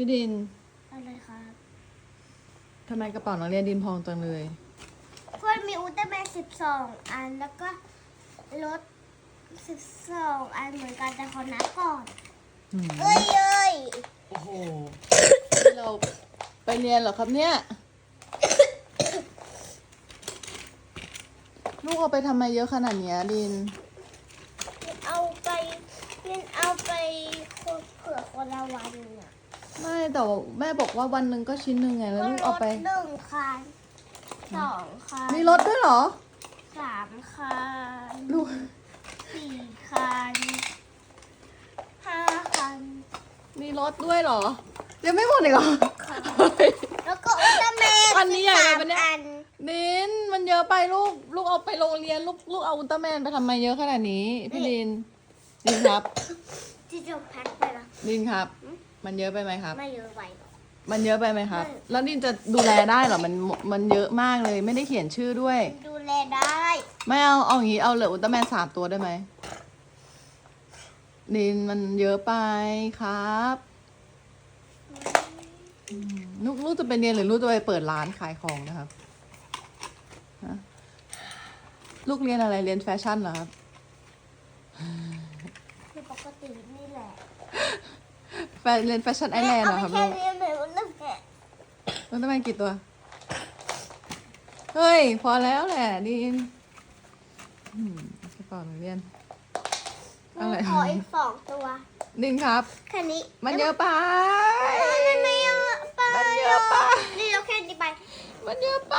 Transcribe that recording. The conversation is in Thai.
พี่ดินอะไรครับทำไมกระเป๋านักเรียนดินพองจังเลยเพื่อนมีอุลตร้าแมนสิบสองอันแล้วก็รถสิบสองอันเหมือนกันแต่ขอนับก่อนอืมเอ้ยเอ้ยโอ้โห เราไปเรียนเหรอครับเนี่ย ลูกเอาไปทำไมเยอะขนาดเนี้ยดิน เอาไปเล่นเอาไปคนเผื่อคนละวันน่ะ ไม่แต่ว่าแม่บอกว่าวันหนึ่งก็ชิ้นหนึ่งไงแล้วลูกเอาไป รถหนึ่งคันสองคันมีรถด้วยเหรอสามคันลูกสี่คันห้าคัน มีรถด้วยเหรอยังไม่หมดอีกเหรอค่ะ เฮ้ย แล้วก็อุลตร้าแมนอันนี้ใหญ่เลยปะเนี่ย สามอันดินมันเยอะไปลูกลูกเอาไปโรงเรียนลูกลูกเอาอุลตร้าแมนไปทำไมเยอะขนาดนี้พี่ดินดินครับ ที่จะแพ็คไปละดินครับ มันเยอะไปไหมครับ ไม่เยอะไปหรอก มันเยอะไปไหมครับ ไม่ แล้วดินจะดูแลได้เหรอ มัน มันเยอะมากเลย ไม่ได้เขียนชื่อด้วย ดูแลได้ ไม่เอา เอาอย่างนี้ เอาเหลืออุลตร้าแมนสามตัวได้ไหมดินมันเยอะไปครับอืมลูกลูกจะไปเรียนหรือลูกจะไปเปิดร้านขายของนะครับฮะลูกเรียนอะไร เรียนแฟชั่นเหรอครับ คือปกตินี่แหละแฟน เรียนแฟชั่นไอแลนด์เหรอครับเอาลูไปกแค่นี้เหมือนอุลตร้าแมนอุลตร้าแมนกี่ตัว เฮ้ย พอแล้วแหละดินอืมกระเป๋าหนูเรียนอะไรขออีกสองตัวดินครับแค่นี้ มันเยอะไป มันไม่เยอะไปมันเยอะไปนี่เราแค่นี้ไป มันเยอะไป